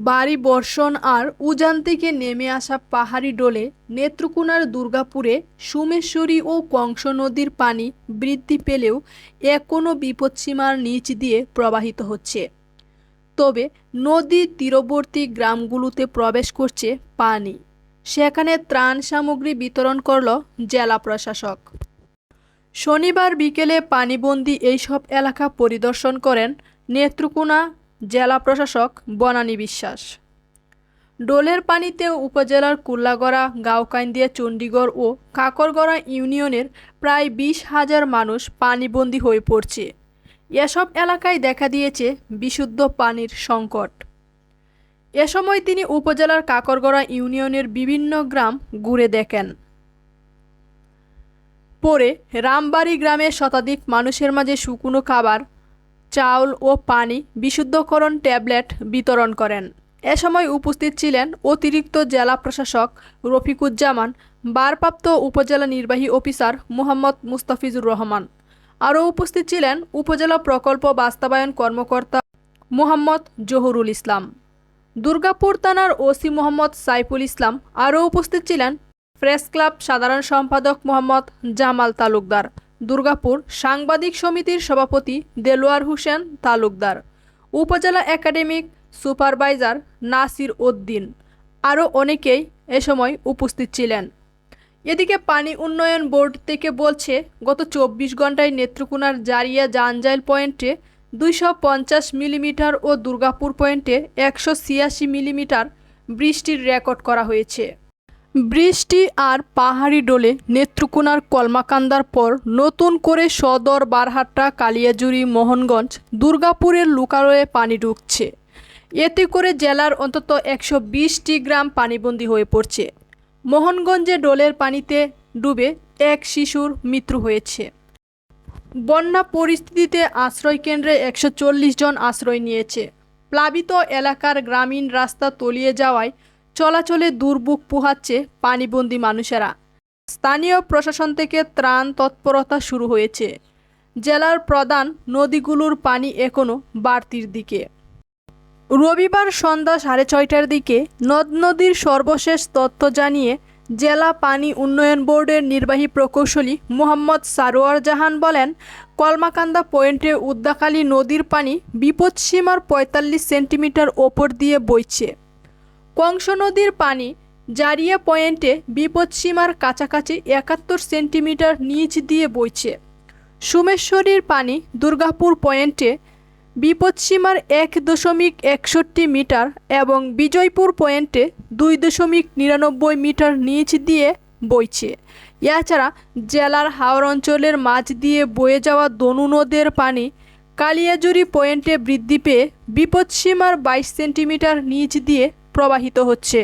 বাড়ি বর্ষণ আর উজান থেকে নেমে আসা পাহাড়ি ডোলে নেত্রকোনার দুর্গাপুরে সুমেশ্বরী ও কংস নদীর পানি বৃদ্ধি পেলেও এখনও বিপদসীমার নিচ দিয়ে প্রবাহিত হচ্ছে। তবে নদীর তীরবর্তী গ্রামগুলোতে প্রবেশ করছে পানি। সেখানে ত্রাণ সামগ্রী বিতরণ করল জেলা প্রশাসক। শনিবার বিকেলে পানিবন্দী এইসব এলাকা পরিদর্শন করেন নেত্রকোনা জেলা প্রশাসক বনানী বিশ্বাস। ডোলের পানিতে উপজেলার কুল্লাগড়া, গাঁওকাইন্দিয়া, চণ্ডীগড় ও কাকরগড়া ইউনিয়নের প্রায় বিশ হাজার মানুষ পানিবন্দী হয়ে পড়ছে। এসব এলাকায় দেখা দিয়েছে বিশুদ্ধ পানির সংকট। এ সময় তিনি উপজেলার কাকরগড়া ইউনিয়নের বিভিন্ন গ্রাম ঘুরে দেখেন। পরে রামবাড়ি গ্রামের শতাধিক মানুষের মাঝে শুকনো খাবার চাউল ও পানি বিশুদ্ধকরণ ট্যাবলেট বিতরণ করেন। এ সময় উপস্থিত ছিলেন অতিরিক্ত জেলা প্রশাসক রফিকুজ্জামান, বারপ্রাপ্ত উপজেলা নির্বাহী অফিসার মোহাম্মদ মুস্তাফিজুর রহমান। আরও উপস্থিত ছিলেন উপজেলা প্রকল্প বাস্তবায়ন কর্মকর্তা মোহাম্মদ জহুরুল ইসলাম। দুর্গাপুর থানার ওসি মোহাম্মদ সাইফুল ইসলাম। আরও উপস্থিত ছিলেন প্রেস ক্লাব সাধারণ সম্পাদক মোহাম্মদ জামাল তালুকদার। দুর্গাপুর সাংবাদিক সমিতির সভাপতি দেলোয়ার হোসেন তালুকদার, উপজেলা একাডেমিক সুপারভাইজার নাসির উদ্দিন আরও অনেকেই এ সময় উপস্থিত ছিলেন। এদিকে পানি উন্নয়ন বোর্ড থেকে বলছে, গত চব্বিশ ঘন্টায় নেত্রকোনার জারিয়া জানজাইল পয়েন্টে দুইশো পঞ্চাশ মিলিমিটার ও দুর্গাপুর পয়েন্টে একশো ছিয়াশি মিলিমিটার বৃষ্টির রেকর্ড করা হয়েছে। বৃষ্টি আর পাহাড়ি ডোলে নেত্রকোনার কলমাকান্দার পর নতুন করে সদর বারহাট্টা কালিয়াজুরি মোহনগঞ্জ, দুর্গাপুরের লোকালয়ে পানি ঢুকছে। এতে করে জেলার অন্তত একশো বিশটি গ্রাম পানিবন্দী হয়ে পড়ছে। মোহনগঞ্জে ডোলের পানিতে ডুবে এক শিশুর মৃত্যু হয়েছে। বন্যা পরিস্থিতিতে আশ্রয়কেন্দ্রে একশো চল্লিশ জন আশ্রয় নিয়েছে। প্লাবিত এলাকার গ্রামীণ রাস্তা তলিয়ে যাওয়ায় চলাচলে দুর্ভোগ পোহাচ্ছে পানিবন্দী মানুষেরা। স্থানীয় প্রশাসন থেকে ত্রাণ তৎপরতা শুরু হয়েছে। জেলার প্রধান নদীগুলোর পানি এখনও বাড়তির দিকে। রবিবার সন্ধ্যা সাড়ে ছয়টার দিকে নদ নদীর সর্বশেষ তথ্য জানিয়ে জেলা পানি উন্নয়ন বোর্ডের নির্বাহী প্রকৌশলী মোহাম্মদ সারোয়ার জাহান বলেন, কলমাকান্দা পয়েন্টে উদ্দাকালী নদীর পানি বিপদসীমার পঁয়তাল্লিশ সেন্টিমিটার ওপর দিয়ে বইছে। কংস নদীর পানি জারিয়া পয়েন্টে বিপদসীমার কাছাকাছি একাত্তর সেন্টিমিটার নিচ দিয়ে বইছে। সুমেশ্বরীর পানি দুর্গাপুর পয়েন্টে বিপদসীমার এক দশমিক একষট্টি মিটার এবং বিজয়পুর পয়েন্টে দুই দশমিক নিরানব্বই মিটার নিচ দিয়ে বইছে। এছাড়া জেলার হাওড় অঞ্চলের মাঝ দিয়ে বয়ে যাওয়া দনু নদের পানি কালিয়াজুরি পয়েন্টে বৃদ্ধি পেয়ে বিপদসীমার বাইশ সেন্টিমিটার নিচ দিয়ে প্রবাহিত হচ্ছে।